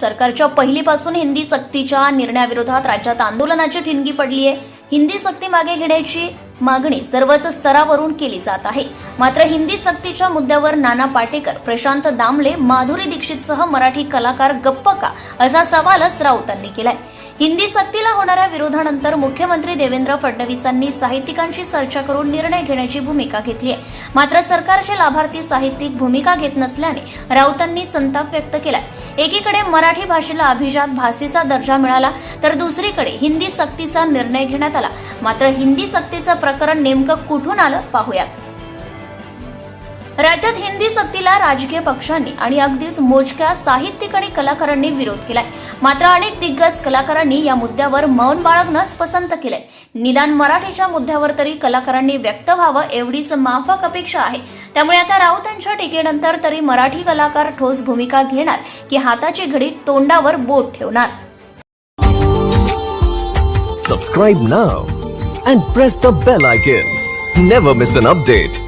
सरकारच्या पहिलीपासून हिंदी सक्तीच्या निर्णयाविरोधात राज्यात आंदोलनाची ठिणगी पडली आहे हिंदी सक्ती मागे घेण्याची मागणी सर्वच स्तरावरून केली जात आहे. मात्र हिंदी सक्तीच्या मुद्द्यावर नाना पाटेकर प्रशांत दामले माधुरी दीक्षितसह मराठी कलाकार गप्प का? असा सवालच राऊतांनी केलाय. हिंदी सक्तीला होणाऱ्या विरोधानंतर मुख्यमंत्री देवेंद्र फडणवीसांनी साहित्यिकांशी चर्चा करून निर्णय घेण्याची भूमिका घेतली आहे. मात्र सरकारचे लाभार्थी साहित्यिक भूमिका घेत नसल्याने राऊतांनी संताप व्यक्त केलाय. एकीकडे मराठी भाषेला अभिजात भाषेचा दर्जा मिळाला तर दुसरीकडे हिंदी सक्तीचा निर्णय घेण्यात आला. मात्र हिंदी सक्तीचं प्रकरण नेमकं कुठून आलं पाहूयात राज्यात हिंदी सक्तीला राजकीय पक्षांनी आणि अगदीच मोजक्या साहित्यिक आणि कलाकारांनी विरोध केलाय. मात्र अनेक दिग्गज कलाकारांनी या मुद्द्यावर मौन बाळगणंच पसंत केलंय. निदान मराठीच्या मुद्द्यावर तरी कलाकारांनी व्यक्त व्हावं एवढीच माफक अपेक्षा आहे. त्यामुळे आता राऊतांच्या टीकेनंतर तरी मराठी कलाकार ठोस भूमिका घेणार की हाताची घडी तोंडावर बोट ठेवणार. Subscribe now and press the bell icon never miss an update